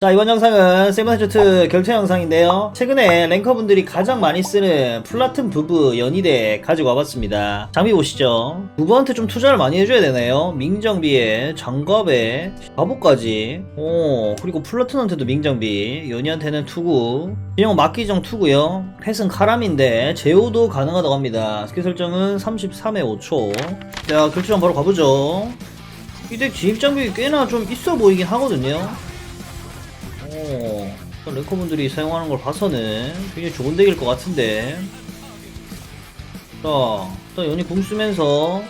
자 이번 영상은 세븐헤즈트 결투 영상인데요. 최근에 랭커분들이 가장 많이 쓰는 플라튼 부부 연희대 가지고 와봤습니다. 장비 보시죠. 부부한테 좀 투자를 많이 해줘야 되네요? 민정비에 장갑에 갑옷까지. 오 그리고 플라튼한테도 민정비. 연희한테는 투구. 진영 막기정 투구요. 펫은 카람인데 제어도 가능하다고 합니다. 스킬 설정은 33에 5초. 자 결투장 바로 가보죠. 이 덱 진입장비 꽤나 좀 있어 보이긴 하거든요. 오, 랭커분들이 사용하는 걸 봐서는 굉장히 좋은 덱일 것 같은데. 자, 일단 연이 궁 쓰면서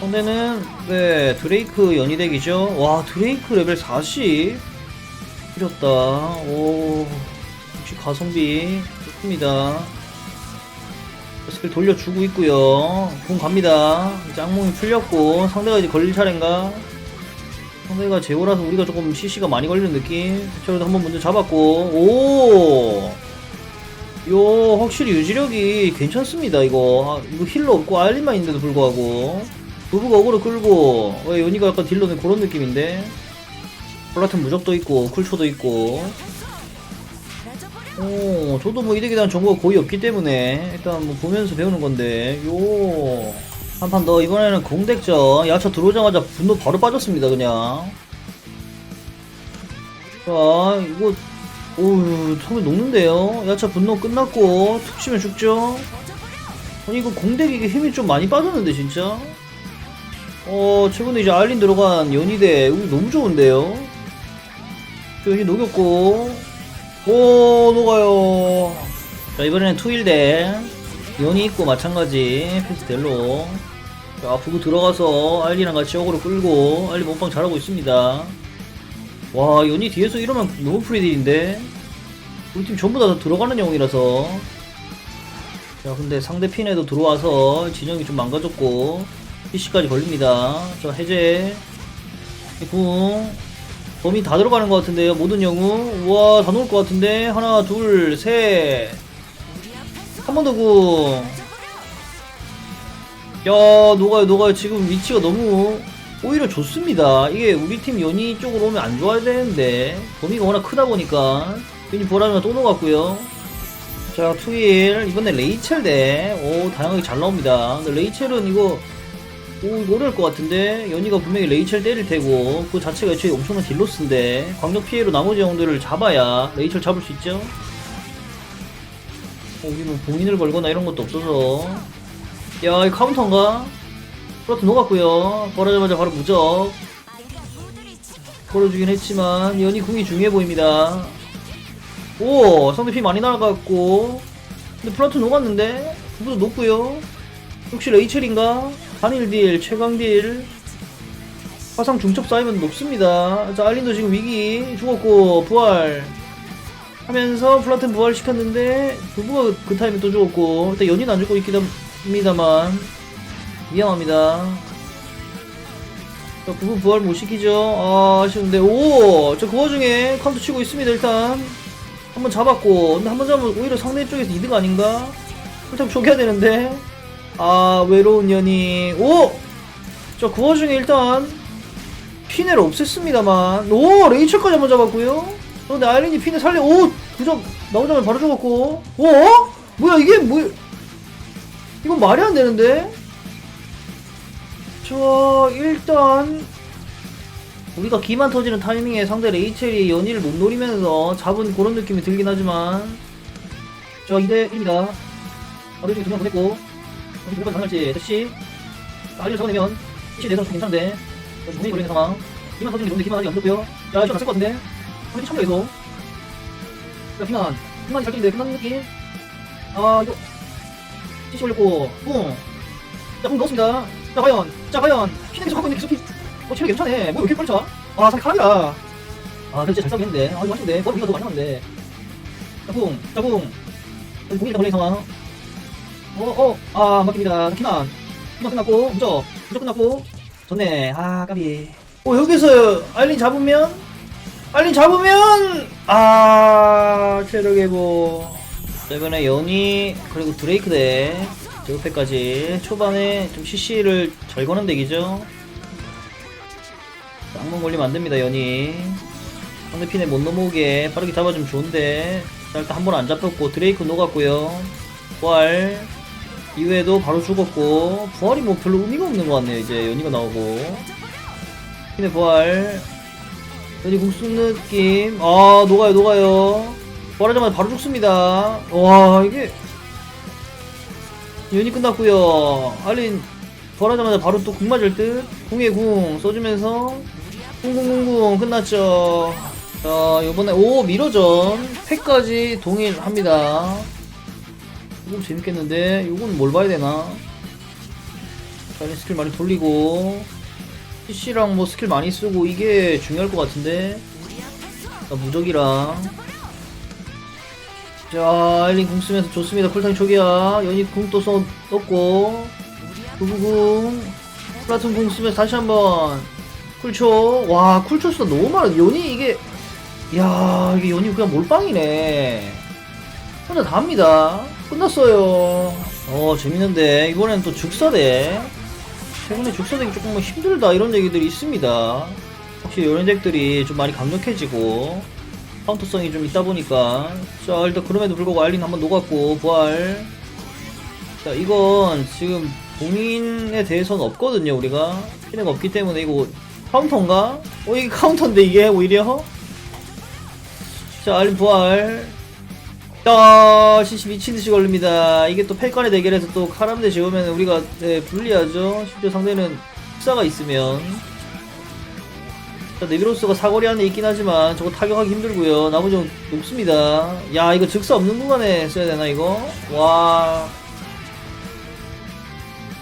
상대는 네 드레이크 연이 덱이죠. 와 드레이크 레벨 40 필요다. 오, 역시 가성비 좋습니다. 스킬 돌려주고 있고요. 궁 갑니다. 악몽이 풀렸고 상대가 이제 걸릴 차례인가? 상대가 제호라서 우리가 조금 CC가 많이 걸리는 느낌? 저도 한번 먼저 잡았고. 오! 요 확실히 유지력이 괜찮습니다 이거. 아, 이거 힐러 없고 아일린만 있는데도 불구하고. 부부가 어그로 끌고. 왜 요니가 약간 딜러는 그런 느낌인데. 폴라튼 무적도 있고 쿨초도 있고. 오 저도 뭐 이득에 대한 정보가 거의 없기 때문에 일단 뭐 보면서 배우는 건데. 요 한 판 더 이번에는 공덱전. 야차 들어오자마자 분노 바로 빠졌습니다 그냥. 자 이거 오우 처음에 녹는데요? 야차 분노 끝났고 툭 치면 죽죠? 아니 이거 공덱 이게 힘이 좀 많이 빠졌는데 진짜? 어 최근에 이제 알린 들어간 연희대 이거 너무 좋은데요? 저 여기 녹였고. 오 녹아요. 자 이번에는 투일대 연이 있고 마찬가지 패스델로. 자 부부 들어가서 알리랑 같이 어그로 끌고 알리 몸빵 잘하고 있습니다. 와 연이 뒤에서 이러면 너무 프리딜인데? 우리 팀 전부 다 들어가는 영웅이라서. 자 근데 상대 핀에도 들어와서 진영이 좀 망가졌고 PC까지 걸립니다. 자 해제. 궁. 범위 다 들어가는 것 같은데요 모든 영웅. 우와 다 녹을 것 같은데? 하나 둘셋 한 번더 구. 야, 녹아요, 녹아요. 지금 위치가 너무 오히려 좋습니다. 이게 우리 팀 연이 쪽으로 오면 안 좋아야 되는데 범위가 워낙 크다 보니까 괜히 보라면 또 녹았고요. 자, 투일 이번에 레이첼 대. 오, 다양하게 잘 나옵니다. 근데 레이첼은 이거 오, 이거 어려울 것 같은데 연이가 분명히 레이첼 때릴 테고 그 자체가 애초에 엄청난 딜로스인데 광역 피해로 나머지 영들을 잡아야 레이첼 잡을 수 있죠. 어, 우리 뭐 봉인을 걸거나 이런 것도 없어서. 야 이 카운터인가? 플러트 녹았고요. 벌어자마자 바로 무적. 걸어주긴 했지만 연이 궁이 중요해 보입니다. 오 상대 피 많이 나갔고. 근데 플러트 녹았는데? 부부도 녹고요. 혹시 레이첼인가? 단일딜 최강딜. 화상 중첩 쌓이면 높습니다. 자 알린도 지금 위기 죽었고 부활 하면서 플라튼 부활시켰는데 부부가 그 타임에 또 죽었고 일단 연인 안 죽고 있긴 합니다만 위험합니다. 자, 부부 부활 못 시키죠? 아 아쉬운데. 오저 그 와중에 카운트 치고 있습니다 일단. 한번 잡았고 근데 한 번 잡으면 오히려 상대 쪽에서 이득 아닌가? 일단 쪼개야 되는데. 아 외로운 연인. 오 저그 와중에 일단 피네를 없앴습니다만. 오! 레이첼까지 한번 잡았고요 어, 근데 아이린이 핀을 살려. 오 부적 나오자마자 바로 죽었고. 어? 뭐야 이게 뭐 이건 말이 안 되는데? 저 일단 우리가 기만 터지는 타이밍에 상대 레이첼이 연희를 못 노리면서 잡은 그런 느낌이 들긴 하지만. 저 2대 1입니다. 어느 중에 두명 보냈고. 어디 누가 가능할지 대시. 아리를 잡아내면 PC 내선 괜찮은데. 분명히 걸리는 상황. 기만 터지는 게 좋은데 기만 아직 안 들었고요. 야 이거 안쓸것 같은데 우리 참여해서 야 피난 피난이 잘 뛰는데 끝나는 느낌 아 이거. CC 올렸고 뿡자궁 넣었습니다. 자 과연. 자 과연. 피는 계속 하고 있는데 계속 피 어, 체력 괜찮네. 뭐 이렇게 빨리 차? 아 상대 카라이다 아 진짜 잘 싸우겠는데. 아 이거 맛있는데 머리 위가 더 많이 남았는데. 자궁 자궁 궁이 일단 걸린 상황. 어어아 막힙니다. 피난 피난 끝났고 무적. 무적 끝났고. 좋네. 아 까비. 어 여기서 아일린 잡으면 빨리 잡으면 아 회복 자, 이번에 연이 그리고 드레이크 대 제우페까지 초반에 좀 CC를 잘 거는 덱이죠? 악몽 걸리면 안됩니다 연이 상대핀에 못 넘어오게 빠르게 잡아주면 좋은데 자 일단 한 번 안 잡혔고 드레이크 녹았고요. 부활 이후에도 바로 죽었고 부활이 뭐 별로 의미가 없는 것 같네요 이제 연이가 나오고. 핀의 부활 연이 궁수 느낌. 아 녹아요 녹아요. 부활하자마자 바로 죽습니다. 와 이게 연이 끝났고요. 알린 부활하자마자 바로 또 궁 맞을 듯? 궁에 궁 써주면서 궁궁궁궁 끝났죠. 자 이번에 오 미러전. 팩까지 동일합니다. 이거 재밌겠는데? 이건 뭘 봐야 되나? 자 이제 스킬 많이 돌리고 CC랑 뭐 스킬 많이 쓰고 이게 중요할 것 같은데? 자 무적이랑. 자 알린 궁 쓰면서 좋습니다. 쿨타임 초기야. 연이 궁또 넣었고. 구구궁. 플라툰 궁 쓰면서 다시 한번 쿨초. 와 쿨초 수가 너무 많아. 연이 이게 야 이게 연이 그냥 몰빵이네. 혼자 다 합니다. 끝났어요. 어 재밌는데. 이번엔 또 죽사대 최근에 죽사대기 조금 뭐 힘들다 이런 얘기들이 있습니다. 확실히 이런 덱들이 좀 많이 강력해지고 카운터성이 좀 있다 보니까. 자 일단 그럼에도 불구하고 알린 한번 녹았고 부활. 자 이건 지금 봉인에 대해서는 없거든요 우리가. 피해가 없기 때문에 이거 카운터인가? 어 이게 카운터인데 이게 오히려? 자 알린 부활 야 CC 미친듯이 걸립니다 이게 또 펠간의 대결에서 또 카람대 재우면 우리가 네, 불리하죠 심지어 상대는 흑사가 있으면 자, 네비로스가 사거리 안에 있긴 하지만 저거 타격하기 힘들고요. 나머지 는 높습니다. 야, 이거 즉사 없는 구간에 써야 되나, 이거? 와.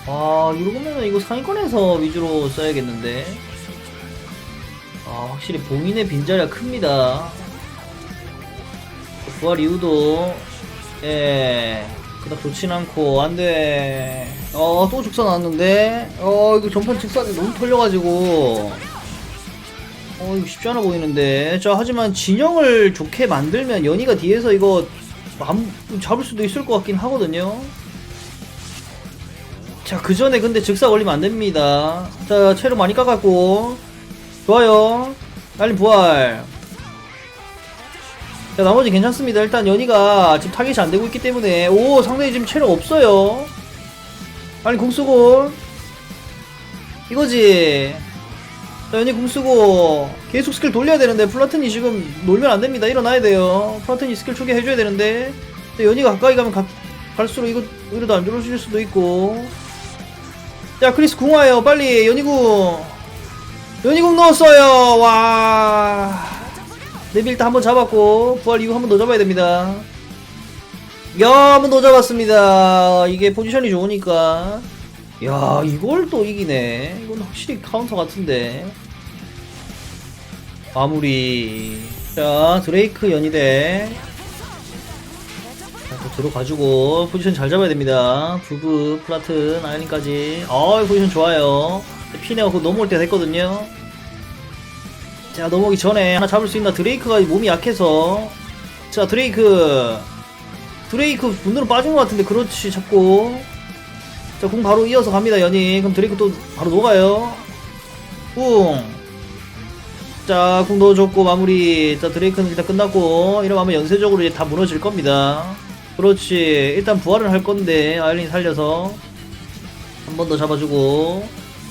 아, 이러면은 이거 상위권에서 위주로 써야겠는데. 아, 확실히 봉인의 빈자리가 큽니다. 부활 이후도, 예, 그닥 좋진 않고, 안 돼. 어, 또 즉사 나왔는데, 어, 이거 전판 즉사가 너무 털려가지고, 어 이거 쉽지 않아 보이는데. 자 하지만 진영을 좋게 만들면 연희가 뒤에서 이거 안- 잡을 수도 있을 것 같긴 하거든요. 자 그 전에 근데 즉사 걸리면 안 됩니다. 자 체력 많이 깎았고. 좋아요. 날림 부활 자 나머지 괜찮습니다. 일단 연희가 지금 타겟이 안 되고 있기 때문에. 오 상당히 지금 체력 없어요. 아니 공수골. 이거지. 자, 연이 궁 쓰고 계속 스킬 돌려야 되는데 플라튼이 지금 놀면 안 됩니다. 일어나야 돼요. 플라튼이 스킬 초기 해줘야 되는데. 연이가 가까이 가면 가, 갈수록 이거 오히려 안 좋아질 수도 있고. 자 크리스 궁 와요. 빨리. 연이궁. 연이궁 넣었어요. 와 네빌 일단 한번 잡았고 부활 이후 한번 더 잡아야 됩니다. 야, 한번 더 잡았습니다. 이게 포지션이 좋으니까. 야, 이걸 또 이기네. 이건 확실히 카운터 같은데. 마무리. 자, 드레이크 연이대. 들어가지고 포지션 잘 잡아야 됩니다. 부브, 플라튼, 아이린까지. 어, 포지션 좋아요. 피네가 그 넘어올 때 됐거든요. 자, 넘어오기 전에 하나 잡을 수 있나? 드레이크가 몸이 약해서. 자, 드레이크. 드레이크 분으로 빠진 것 같은데, 그렇지, 잡고. 자, 궁 바로 이어서 갑니다, 연이. 그럼 드레이크 또 바로 녹아요. 궁. 자, 궁 넣어줬고, 마무리. 자, 드레이크는 일단 끝났고, 이러면 아마 연쇄적으로 이제 다 무너질 겁니다. 그렇지. 일단 부활을 할 건데, 아일린 살려서. 한 번 더 잡아주고.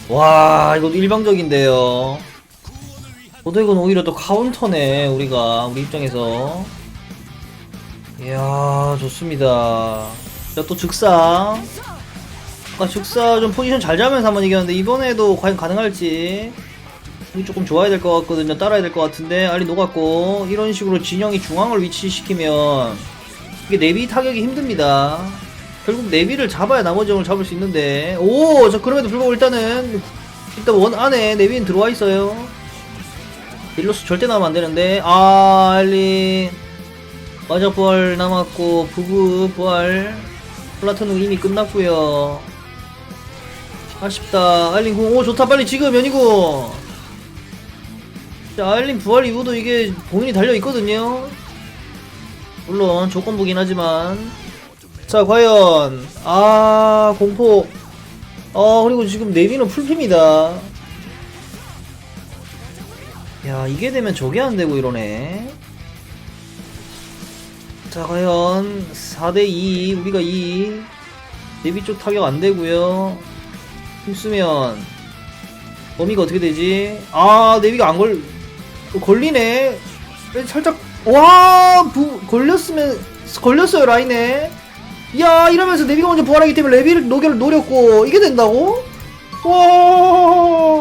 와, 이것도 일방적인데요. 도덕은 오히려 또 카운터네, 우리가, 우리 입장에서. 이야, 좋습니다. 자, 또 즉사. 아까 즉사 좀 포지션 잘 잡으면서 한번 이겼는데 이번에도 과연 가능할지 이게 조금 좋아야 될 것 같거든요 따라야 될 것 같은데 알리 녹았고 이런 식으로 진영이 중앙을 위치시키면 이게 내비 타격이 힘듭니다 결국 내비를 잡아야 나머지 형을 잡을 수 있는데 오 저 그럼에도 불구하고 일단은 일단 원 안에 내비는 들어와 있어요 딜로스 절대 나오면 안 되는데 아 알리 마저 부활 남았고 부부 부활. 플라톤은 이미 끝났고요. 아쉽다. 알린 궁, 오 좋다. 빨리 지금 연이고 자 알린 부활 이후도 이게 본인이 달려있거든요. 물론 조건부긴 하지만. 자 과연. 아 공포. 아 그리고 지금 네비는 풀핍니다 야 이게 되면 저게 안 되고 이러네. 자 과연 4대2 우리가 2 데뷔 쪽 타격 안 되고요. 힘쓰면 범위가 어떻게 되지? 아 데뷔가 안걸 걸리네. 살짝 와 부, 걸렸으면 걸렸어요 라인에. 야 이러면서 데뷔가 먼저 부활하기 때문에 레비를 노결 노렸고 이게 된다고? 와